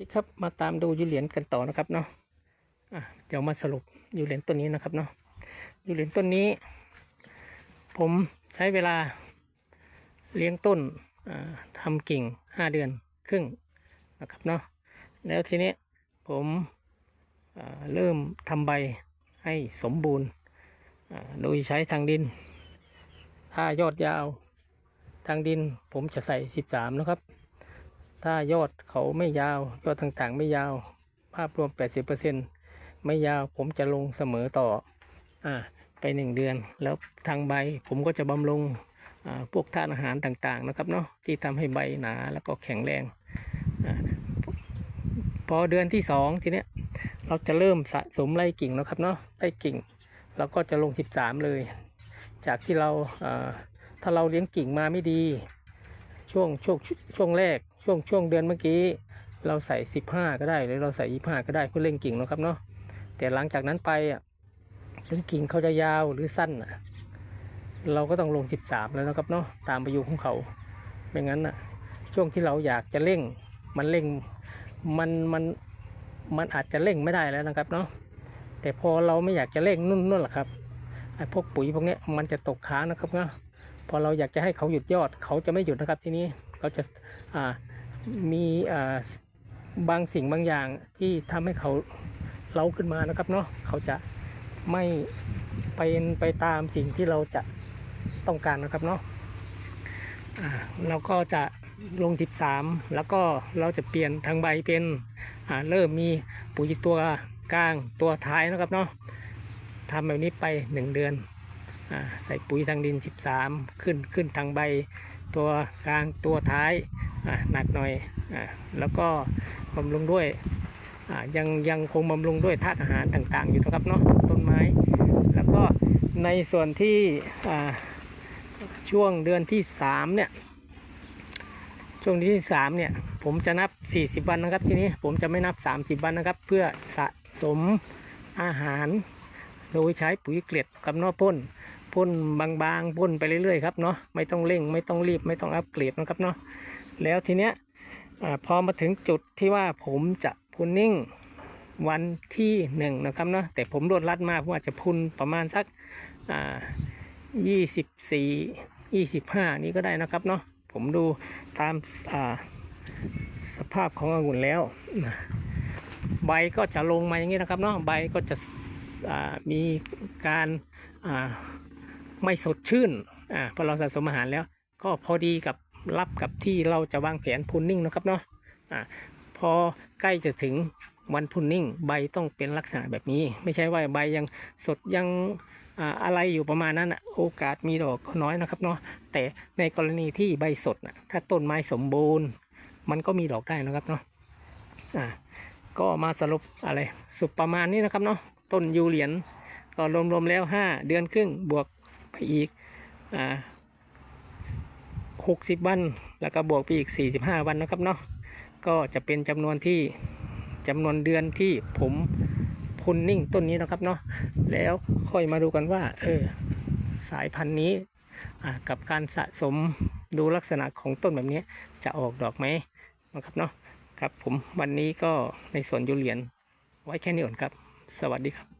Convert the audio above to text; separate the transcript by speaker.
Speaker 1: นี่ครับมาตามดูยูเหรียญกันต่อนะครับเนาะะเดี๋ยวมาสรุปยูเหรียญต้นนี้นะครับเนาะยูเหรียญต้นนี้ ผมใช้เวลาเลี้ยงต้นอ่าทำกิ่งห้าเดือนครึ่งนะครับเนาะแล้วทีนี้ผมเริ่มทำใบให้สมบูรณ์โดยใช้ทางดิน ถ้ายอดยาวทางดินผมจะใส่ 13 นะครับ ถ้ายอดเขาไม่ยาว ยอดต่างๆ ไม่ยาว ภาพรวม 80%ไม่ยาวผมจะลงเสมอต่ออาไป 1 เดือน แล้วทางใบผมก็จะบำรุงอ่าพวกธาตุอาหารต่างๆนะครับเนาะที่ทำให้ใบหนาแล้วก็แข็งแรงอาพอเดือนที่ 2 ทีเนี้ยเราจะเริ่มสะสมไล่กิ่งนะครับเนาะไล่กิ่งเราก็จะลง 13 เลย จากที่เราอ่าถ้าเราเลี้ยงกิ่งมาไม่ดี ช่วงช่วงช่วงแรก ช่วงช่วงเดือนเมื่อกี้ เราใส่ 15 ก็ได้หรือเราใส่ 25 ก็ได้เพื่อเร่งกิ่งนะครับเนาะแต่หลังจากนั้นไปอะถึงกิ่งเขาจะยาวหรือสั้นอะเราก็ต้องลง 13 แล้วนะครับเนาะตามประยุของเขาไม่งั้นอะช่วงที่เราอยากจะเร่งมันเร่งมันมันมันอาจจะเร่งไม่ได้แล้วนะครับเนาะแต่พอเราไม่อยากจะเร่งนุ่นนู่นหละครับไอ้พวกปุ๋ยพวกเนี้ยมันจะตกค้างนะครับเนาะพอเราอยากจะให้เขาหยุดยอดเขาจะไม่หยุดนะครับทีนี้เขาจะอ่า มีบางสิ่งบางอย่างที่ทำให้เขาเล้าขึ้นมานะครับเนาะเขาจะไม่เป็นไปตามสิ่งที่เราจะต้องการนะครับเนาะเราก็จะลง 13 แล้วก็เราจะเปลี่ยนทางใบเป็นเริ่มมีปุ๋ยตัวกลางตัวท้ายนะครับเนาะทำแบบนี้ไป 1 เดือนอใส่ปุ๋ยทางดิน 13 ขึ้นขึ้นทางใบ ตัวกลางตัวท้าย หนักหน่อยอแล้วก็บำรุงด้วยยังยังคงบำรุงด้วยธาตุอาหารต่างๆ อยู่นะครับเนาะต้นไม้ แล้วก็ในส่วนที่ช่วงเดือนที่3เนี่ยช่วงที่3เนี่ยผมจะนับ 40 วันนะครับทีนี้ผมจะไม่นับ 30 วันนะครับ เพื่อสะสมอาหาร โดยใช้ปุ๋ยเกล็ดกับนอพ่นพ่นบางๆพ่นไปเรื่อยๆครับเนาะไม่ต้องเร่งไม่ต้องรีบไม่ต้องอัปเกรดนะครับเนาะ แล้วทีเนี้ยอพอมาถึงจุดที่ว่าผมจะพุนนิ่งวันที่หนึ่งนะครับเนาะแต่ผมรวดรัดมากผมอาจจะพุนประมาณสักยี่สิบสี่ยี่สิบห้านี้ก็ได้นะครับเนาะผมดูตามอ่าสภาพขององุ่นแล้ว ใบก็จะลงมาอย่างนี้นะครับเนาะใบก็จะมีการไม่สดชื่นอ่าพอเราสะสมอาหารแล้ว ก็พอดีกับ รับกับที่เราจะวางแผนพุนนิ่งนะครับเนาะอ่าพอใกล้จะถึงวันพุนนิ่งใบต้องเป็นลักษณะแบบนี้ ไม่ใช่ว่าใบยังสดยังอะไรอยู่ประมาณนั้นโอกาสมีดอกก็น้อยนะครับเนาะแต่ในกรณีที่ใบสดนะถ้าต้นไม้สมบูรณ์ มันก็มีดอกได้นะครับเนาะอ่าก็มาสรุปอะไรสุดประมาณนี้นะครับเนาะต้นยูเหรียญก็รวมๆแล้ว 5 เดือนครึ่งบวกไปอีกอ่า หกสิบวัน แล้วก็บวกไปอีกสี่สิบห้าวันนะครับเนาะก็จะเป็นจำนวนที่จำนวนเดือนที่ผมพุนนิ่งต้นนี้นะครับเนาะแล้วค่อยมาดูกันว่าเออสายพันธุ์นี้กับการสะสมดูลักษณะของต้นแบบนี้จะออกดอกไหมนะครับเนาะครับผมวันนี้ก็ในสวนยูเหรียนไว้แค่นี้ก่อนครับ สวัสดีครับ